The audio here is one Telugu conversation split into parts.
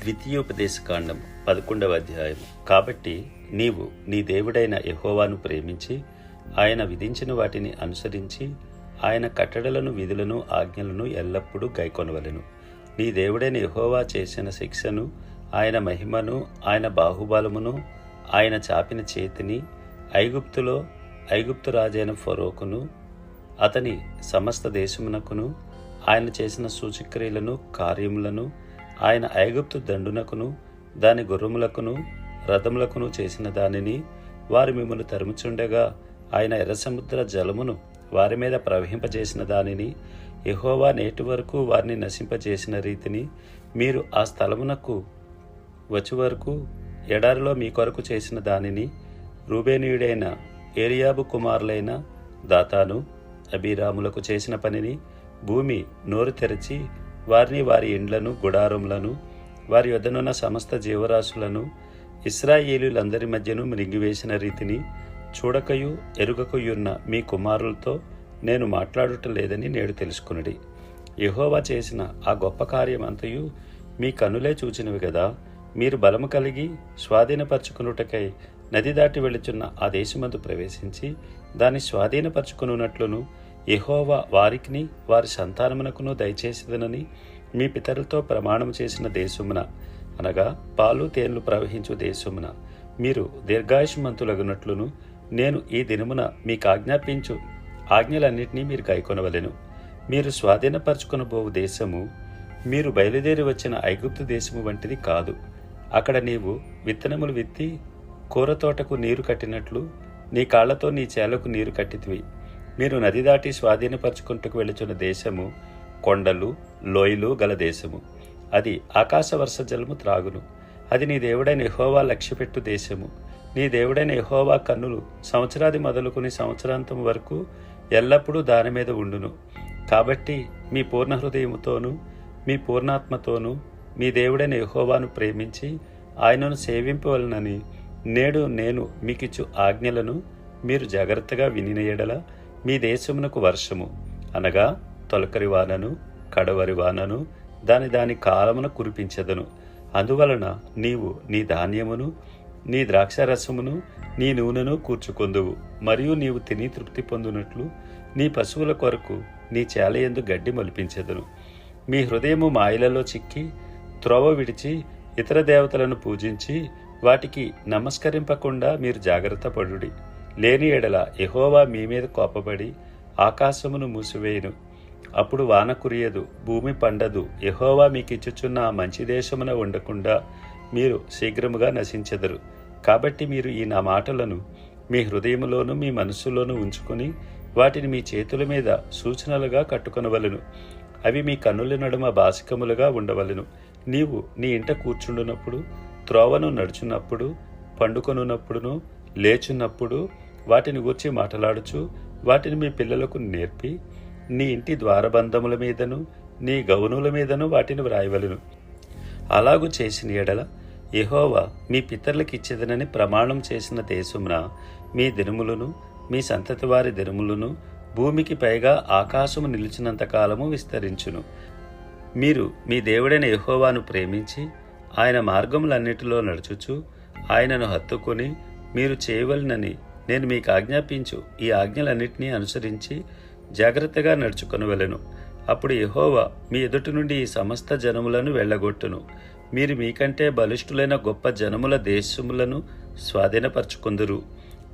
ద్వితీయోపదేశకాండం పదకొండవ అధ్యాయం కాబట్టి నీవు నీ దేవుడైన యహోవాను ప్రేమించి ఆయన విధించిన వాటిని అనుసరించి ఆయన కట్టడలను విధులను ఆజ్ఞలను ఎల్లప్పుడూ గైకొనవలెను. నీ దేవుడైన యహోవా చేసిన శిక్షను ఆయన మహిమను ఆయన బాహుబలమును ఆయన చాపిన చేతిని ఐగుప్తులో ఐగుప్తు రాజైన ఫరోకును అతని సమస్త దేశమునకును ఆయన చేసిన సూచక్రియలను కార్యములను ఆయన ఐగుప్తు దండునకును దాని గుర్రములకును రథములకును చేసిన దానిని వారు మిమ్మల్ని తరుముచుండగా ఆయన ఎర్రసముద్ర జలమును వారి మీద ప్రవహింపజేసిన దానిని ఎహోవా నేటి వరకు వారిని నశింపజేసిన రీతిని మీరు ఆ స్థలమునకు వచ్చి వరకు ఎడారిలో మీ కొరకు చేసిన దానిని రూబేనీయుడైన ఏరియాబు కుమారులైన దాతాను అభిరాములకు చేసిన పనిని భూమి నోరు తెరచి వారిని వారి ఇండ్లను గుడారములను వారి యొద్దనున్న సమస్త జీవరాశులను ఇస్రాయేలీలందరి మధ్యను మృంగివేసిన రీతిని చూడకయు ఎరుగకయున్న మీ కుమారులతో నేను మాట్లాడుట లేదని నేడు తెలుసుకునుడి. యహోవా చేసిన ఆ గొప్ప కార్యమంతయు మీ కనులే చూచినవి కదా మీరు బలము కలిగి స్వాధీనపరచుకునుటకై నది దాటి వెళుచున్న ఆ దేశమందు ప్రవేశించి దాన్ని స్వాధీనపరచుకున్నట్లును యెహోవా వారికిని వారి సంతానమునకును దయచేసేదనని మీ పితరులతో ప్రమాణం చేసిన దేశమున. అనగా పాలు తేన్లు ప్రవహించు దేశమున. మీరు దీర్ఘాయుష్మంతులగునట్లును నేను ఈ దినమున మీకు ఆజ్ఞాపించు ఆజ్ఞలన్నింటినీ మీరు గైకొనవలెను. మీరు స్వాధీనపరచుకొనబోవు దేశము మీరు బయలుదేరి వచ్చిన ఐగుప్తు దేశము వంటిది కాదు. అక్కడ నీవు విత్తనములు విత్తి కూర తోటకు నీరు కట్టినట్లు నీ కాళ్ళతో నీ చేలకు నీరు కట్టితివి. మీరు నది దాటి స్వాధీనపరచుకుంటూ వెళుచున్న దేశము కొండలు లోయలు గల దేశము. అది ఆకాశవర్ష జలము త్రాగును. అది నీ దేవుడైన ఎహోవా లక్ష్యపెట్టు దేశము. నీ దేవుడైన ఎహోవా కన్నులు సంవత్సరాది మొదలుకుని సంవత్సరాంతం వరకు ఎల్లప్పుడూ దాని మీద ఉండును. కాబట్టి మీ పూర్ణ హృదయముతోనూ మీ పూర్ణాత్మతోనూ మీ దేవుడైన ఎహోవాను ప్రేమించి ఆయనను సేవింపవలనని నేడు నేను మీకిచ్చు ఆజ్ఞలను మీరు జాగ్రత్తగా వినిన మీ దేశమునకు వర్షము. అనగా తొలకరి వానను కడవరి వానను దాని దాని కాలమున కురిపించదను. అందువలన నీవు నీ ధాన్యమును నీ ద్రాక్షారసమును నీ నూనెను కూర్చుకొందువు. మరియు నీవు తిని తృప్తి పొందునట్లు నీ పశువుల కొరకు నీ చేలయందు గడ్డి మొలిపించెదను. మీ హృదయము మాయలలో చిక్కి త్రోవ విడిచి ఇతర దేవతలను పూజించి వాటికి నమస్కరింపకుండా మీరు జాగ్రత్త పడుడి. లేని ఎడల ఎహోవా మీ మీద కోపపడి ఆకాశమును మూసివేయును. అప్పుడు వాన కురియదు భూమి పండదు. యహోవా మీకు ఇచ్చుచున్న ఆ మంచి దేశమున ఉండకుండా మీరు శీఘ్రముగా నశించెదరు. కాబట్టి మీరు ఈ నా మాటలను మీ హృదయములోను మీ మనస్సులోను ఉంచుకొని వాటిని మీ చేతుల మీద సూచనలుగా కట్టుకొనవలను. అవి మీ కన్నుల నడుమ బాసికములుగా ఉండవలను. నీవు నీ ఇంట కూర్చుండునప్పుడు త్రోవను నడుచున్నప్పుడు పండుకొనున్నప్పుడును లేచున్నప్పుడు వాటిని గూర్చి మాట్లాడుచు వాటిని మీ పిల్లలకు నేర్పి నీ ఇంటి ద్వారబంధముల మీదను నీ గౌనుల మీదను వాటిని వ్రాయవలను. అలాగు చేసిన ఎడల యహోవా మీ పితరులకు ఇచ్చేదనని ప్రమాణం చేసిన దేశమున మీ దినములను మీ సంతతి వారి దినములను భూమికి పైగా ఆకాశము నిలిచినంత కాలము విస్తరించును. మీరు మీ దేవుడైన యహోవాను ప్రేమించి ఆయన మార్గములన్నిటిలో నడుచుచు ఆయనను హత్తుకొని మీరు చేయవలనని నేను మీకు ఆజ్ఞాపించు ఈ ఆజ్ఞలన్నింటినీ అనుసరించి జాగ్రత్తగా నడుచుకొనవలెను అప్పుడు యహోవా మీ ఎదుటి నుండి ఈ సమస్త జనములను వెళ్ళగొట్టును. మీరు మీకంటే బలిష్ఠులైన గొప్ప జనముల దేశములను స్వాధీనపరచుకుందురు.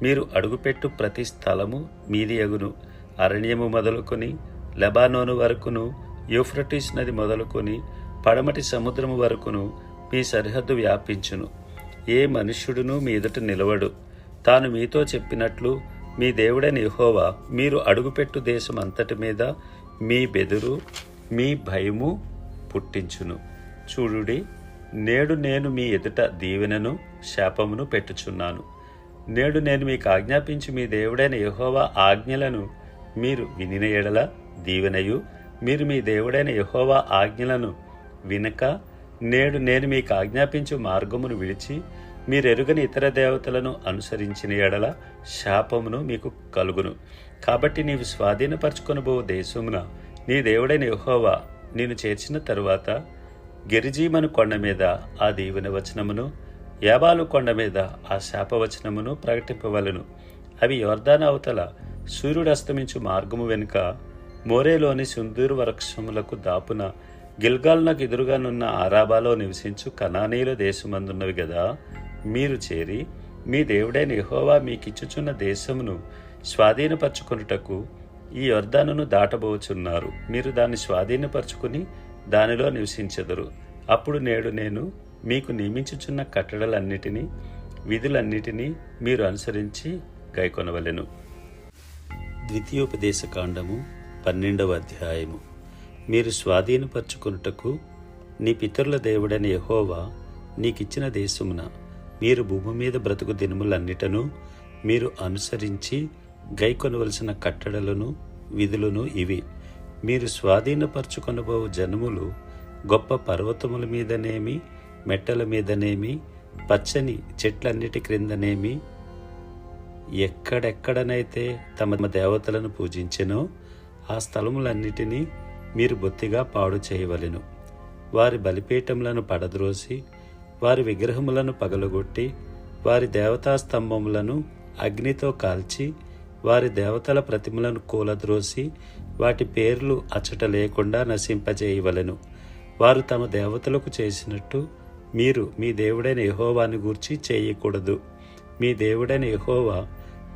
మీరు అడుగుపెట్టు ప్రతి స్థలము మీది అగును అరణ్యము మొదలుకొని లెబానోను వరకును యూఫ్రటీస్ నది మొదలుకొని పడమటి సముద్రము వరకును మీ సరిహద్దు వ్యాపించును. ఏ మనుష్యుడును మీ ఎదుట నిలవడు. తాను మీతో చెప్పినట్లు మీ దేవుడైన యహోవా మీరు అడుగుపెట్టు దేశం అంతటి మీద మీ బెదురు మీ భయము పుట్టించును. చూడుడి నేడు నేను మీ ఎదుట దీవెనను శాపమును పెట్టుచున్నాను. నేడు నేను మీకు ఆజ్ఞాపించి మీ దేవుడైన యహోవా ఆజ్ఞలను మీరు వినిన ఎడల దీవెనయు మీరు మీ దేవుడైన యహోవా ఆజ్ఞలను వినక నేడు నేను మీకు ఆజ్ఞాపించు మార్గమును విడిచి మీరెరుగని ఇతర దేవతలను అనుసరించిన ఎడల శాపమును మీకు కలుగును. కాబట్టి నీవు స్వాధీనపరచుకొనబో దేశమున నీ దేవుడైన యహోవా నేను చేర్చిన తరువాత గిరిజీమను కొండ మీద ఆ దీవెన వచనమును యాబాలు కొండ మీద ఆ శాపవచనమును ప్రకటింపవలను. అవి యోర్దాన అవతల సూర్యుడు అస్తమించు మార్గము వెనుక మోరేలోని సుందూరు వృక్షములకు దాపున గిల్గాల్నకు ఎదురుగానున్న ఆరాబాలో నివసించు కనానీల దేశమందున్నవి కదా మీరు చేరి మీ దేవుడైన యహోవా మీకిచ్చుచున్న దేశమును స్వాధీనపరచుకున్నటకు ఈ యొర్దానును దాటబోచున్నారు. మీరు దాన్ని స్వాధీనపరచుకుని దానిలో నివసించెదరు. అప్పుడు నేడు నేను మీకు నియమించుచున్న కట్టడలన్నిటినీ విధులన్నిటినీ మీరు అనుసరించి గైకొనవలెను. ద్వితీయోపదేశ కాండము పన్నెండవ అధ్యాయము. మీరు స్వాధీనపరచుకున్నటకు నీ పితరుల దేవుడైన యహోవా నీకిచ్చిన దేశమున మీరు భూమి మీద బ్రతుకు దినములన్నిటను మీరు అనుసరించి గైకొనవలసిన కట్టడలను విధులను ఇవి. మీరు స్వాధీనపరచుకొనబో జనములు గొప్ప పర్వతముల మీదనేమి మెట్టల మీదనేమి పచ్చని చెట్లన్నిటి క్రిందనేమి ఎక్కడెక్కడనైతే తమ దేవతలను పూజించెనో ఆ స్థలములన్నిటినీ మీరు బొత్తిగా పాడు చేయవలెను. వారి బలిపీఠములను పడద్రోసి వారి విగ్రహములను పగలగొట్టి వారి దేవతా స్తంభములను అగ్నితో కాల్చి వారి దేవతల ప్రతిమలను కూలద్రోసి వాటి పేర్లు అచ్చట లేకుండా నశింపజేయవలెను. వారు తమ దేవతలకు చేసినట్టు మీరు మీ దేవుడైన యహోవాని గూర్చి చేయకూడదు. మీ దేవుడైన యహోవా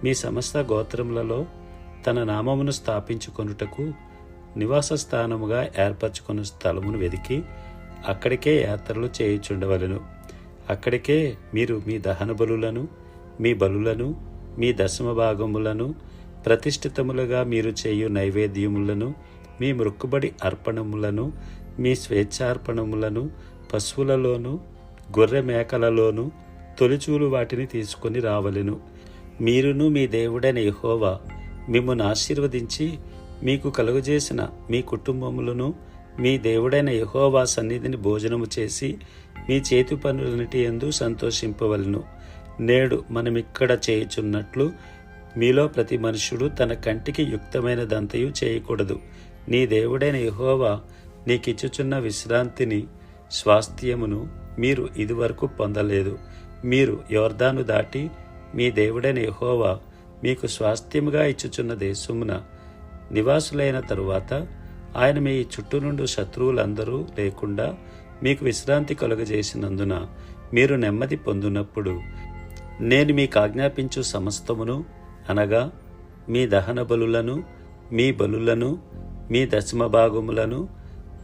మీ సమస్త గోత్రములలో తన నామమును స్థాపించుకొనుటకు నివాస స్థానముగా ఏర్పరచుకున్న స్థలమును వెదికి అక్కడికే యాత్రలు చేయుచుండవలెను. అక్కడికే మీరు మీ దహన బలులను మీ బలులను మీ దశమ భాగములను ప్రతిష్ఠితములుగా మీరు చేయు నైవేద్యములను మీ మృక్కుబడి అర్పణములను మీ స్వేచ్ఛార్పణములను పశువులలోను గొర్రె మేకలలోను తొలిచూలు వాటిని తీసుకొని రావలెను. మీరును మీ దేవుడైన యహోవా మిమ్మల్ని ఆశీర్వదించి మీకు కలుగజేసిన మీ కుటుంబములను మీ దేవుడైన యహోవా సన్నిధిని భోజనము చేసి మీ చేతి పనులన్నిటి ఎందు సంతోషింపవలను. నేడు మనమిక్కడ చేయుచున్నట్లు మీలో ప్రతి మనుషుడు తన కంటికి యుక్తమైన దంతయు చేయకూడదు. నీ దేవుడైన యహోవా నీకిచ్చుచున్న విశ్రాంతిని స్వాస్థ్యమును మీరు ఇదివరకు పొందలేదు. మీరు యోర్దాను దాటి మీ దేవుడైన యహోవా మీకు స్వాస్థ్యముగా ఇచ్చుచున్న దేశమున నివాసులైన తరువాత ఆయన మీ చుట్టూ నుండి శత్రువులందరూ లేకుండా మీకు విశ్రాంతి కలుగజేసినందున మీరు నెమ్మది పొందినప్పుడు నేను మీకు ఆజ్ఞాపించు సమస్తమును అనగా మీ దహన బలులను మీ బలులను మీ దశమ భాగములను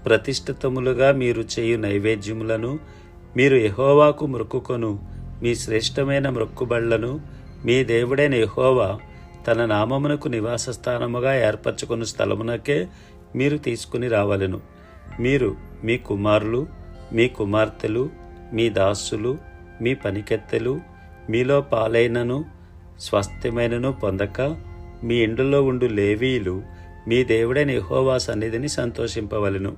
ప్రతిష్ఠితములుగా మీరు చేయు నైవేద్యములను మీరు ఎహోవాకు మొక్కుకొను మీ శ్రేష్టమైన మొక్కుబళ్ళను మీ దేవుడైన ఎహోవా తన నామమునకు నివాస స్థానముగా ఏర్పరచుకున్న స్థలమునకే మీరు తీసుకుని రావలెను. మీరు మీ కుమారులు మీ కుమార్తెలు మీ దాసులు మీ పనికెత్తెలు మీలో పాలైనను స్వస్థ్యమైనను పొందక మీ ఇండ్లలో ఉండు లేవీలు మీ దేవుడైన యెహోవా సన్నిధిని సంతోషింపవలెను.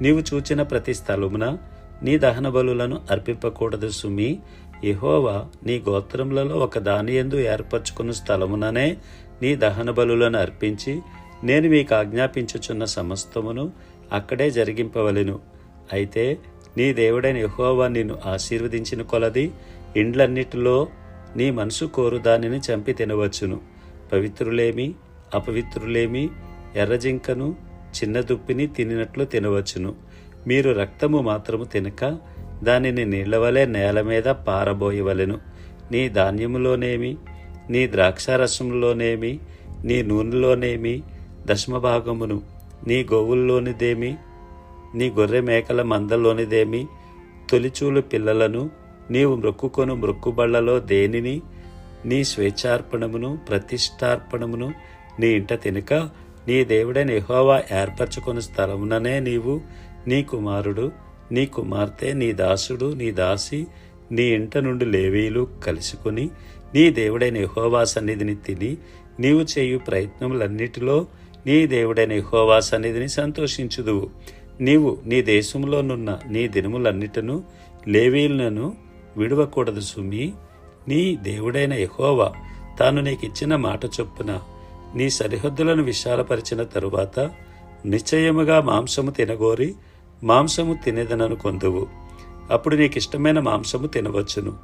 నీవు చూచిన ప్రతి స్థలమున నీ దహన బలులను అర్పింపకూడదు సుమి. ఇహోవా నీ గోత్రములలో ఒక దాని ఎందు ఏర్పరచుకున్న స్థలముననే నీ దహన బలులను అర్పించి నేను మీకు ఆజ్ఞాపించుచున్న సమస్తమును అక్కడే జరిగింపవలెను. అయితే నీ దేవుడైన యహోవా నిన్ను ఆశీర్వదించిన కొలది ఇండ్లన్నిటిలో నీ మనసు కోరు దానిని చంపి తినవచ్చును. పవిత్రులేమి అపవిత్రులేమి ఎర్రజింకను చిన్న దుప్పిని తినినట్లు తినవచ్చును. మీరు రక్తము మాత్రము తినక దానిని నీళ్ళవలే నేల మీద పారబోయవలెను. నీ ధాన్యములోనేమి నీ ద్రాక్షారసంలోనేమి నీ నూనెలోనేమి దశమభాగమును నీ గోవుల్లోనిదేమి నీ గొర్రె మేకల మందలోనిదేమి తొలిచూలు పిల్లలను నీవు మ్రొక్కుకొను మ్రొక్కుబళ్ళలో దేనిని నీ స్వేచ్ఛార్పణమును ప్రతిష్టార్పణమును నీ ఇంట తినక నీ దేవుడైన ఎహోవా ఏర్పరచుకుని స్థలముననే నీవు. నీ కుమారుడు నీ కుమార్తె నీ దాసుడు నీ దాసి నీ ఇంట నుండి లేవీలు కలుసుకుని నీ దేవుడైన ఎహోవా సన్నిధిని తిని నీవు చేయు ప్రయత్నములన్నిటిలో నీ దేవుడైన హోవా సన్నిధిని సంతోషించుదువు. నీవు నీ దేశంలోనున్న నీ దినములన్నిటను లేవీలను విడవకూడదు సుమి. నీ దేవుడైన యహోవా తాను నీకిచ్చిన మాట చొప్పున నీ సరిహద్దులను విశాలపరిచిన తరువాత నిశ్చయముగా మాంసము తినగోరి మాంసము తినేదనను కొందువు. అప్పుడు నీకు ఇష్టమైన మాంసము తినవచ్చును.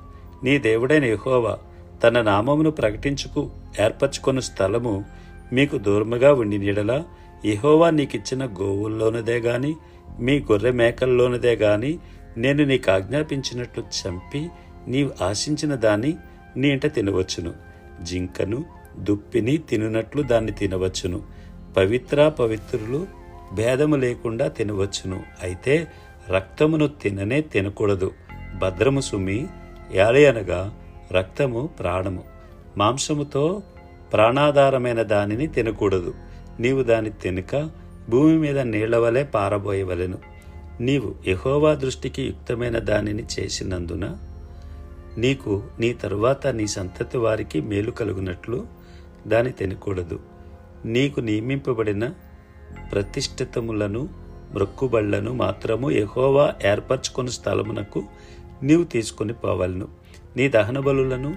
నీ దేవుడైన యహోవా తన నామమును ప్రకటించుకు ఏర్పరచుకున్న స్థలము మీకు దూరముగా ఉండి నీడలా యెహోవా నీకిచ్చిన గోవుల్లోనదే గాని మీ గొర్రె మేకల్లోనదే గాని నేను నీకు ఆజ్ఞాపించినట్లు చంపి నీవు ఆశించిన దాన్ని నీ ఇంట తినవచ్చును. జింకను దుప్పిని తినునట్లు దాన్ని తినవచ్చును. పవిత్ర పవిత్రులు భేదము లేకుండా తినవచ్చును. అయితే రక్తమును తిననే తినకూడదు. భద్రము సుమి యాలి అనగా రక్తము ప్రాణము. మాంసముతో ప్రాణాధారమైన దానిని తినకూడదు. నీవు దాని తినక భూమి మీద నీళ్ళవలే పారబోయవలెను. నీవు యహోవా దృష్టికి యుక్తమైన దానిని చేసినందున నీకు నీ తరువాత నీ సంతతి వారికి మేలు కలుగునట్లు దాని తినకూడదు. నీకు నియమింపబడిన ప్రతిష్ఠితములను మ్రొక్కుబళ్ళను మాత్రము ఎహోవా ఏర్పరచుకున్న స్థలమునకు నీవు తీసుకొని పోవలను. నీ దహన బలులను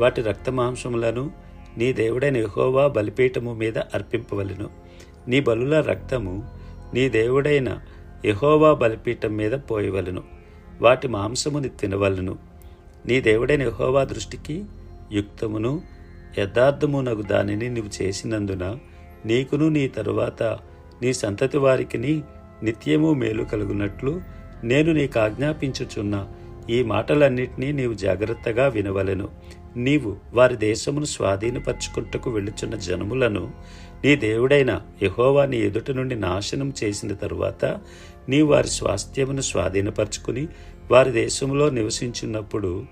వాటి రక్తమాంసములను నీ దేవుడైన యహోవా బలిపీఠము మీద అర్పింపవలను. నీ బలుల రక్తము నీ దేవుడైన యహోవా బలిపీఠం మీద పోయవలెను. వాటి మాంసముని తినవలను. నీ దేవుడైన యహోవా దృష్టికి యుక్తమును యథార్థమునగు దానిని నీవు చేసినందున నీకును నీ తరువాత నీ సంతతి వారికిని నిత్యము మేలు కలుగునట్లు నేను నీకు ఆజ్ఞాపించుచున్న ఈ మాటలన్నిటినీ నీవు జాగ్రత్తగా వినవలను. నీవు వారి దేశమును స్వాధీనపరచుకుంటకు వెళ్ళుచున్న జనములను నీ దేవుడైన యహోవా నీ ఎదుట నుండి నాశనం చేసిన తరువాత నీవు వారి స్వాస్థ్యమును స్వాధీనపరచుకుని వారి దేశంలో నివసించున్నప్పుడు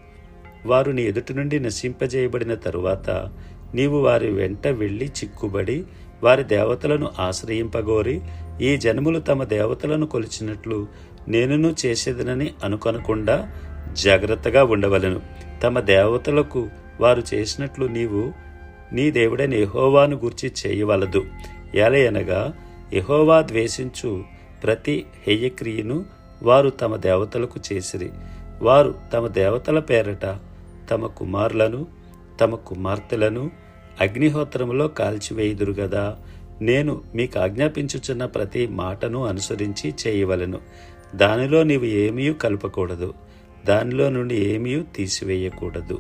వారు నీ ఎదుటి నుండి నశింపజేయబడిన తరువాత నీవు వారి వెంట వెళ్ళి చిక్కుబడి వారి దేవతలను ఆశ్రయింపగోరి ఈ జనములు తమ దేవతలను కొలిచినట్లు నేనును చేసేదనని అనుకొనకుండా జాగ్రత్తగా ఉండవలను. తమ దేవతలకు వారు చేసినట్లు నీవు నీ దేవుడైన ఎహోవాను గూర్చి చేయవలదు. ఎలయనగా ఎహోవా ద్వేషించు ప్రతి హేయక్రియను వారు తమ దేవతలకు చేసిరి. వారు తమ దేవతల పేరట తమ కుమారులను తమ కుమార్తెలను అగ్నిహోత్రములో కాల్చివేయుదురు గదా. నేను మీకు ఆజ్ఞాపించుచున్న ప్రతి మాటను అనుసరించి చేయవలను. దానిలో నీవు ఏమీ కలపకూడదు. దానిలో నుండి ఏమీ తీసివేయకూడదు.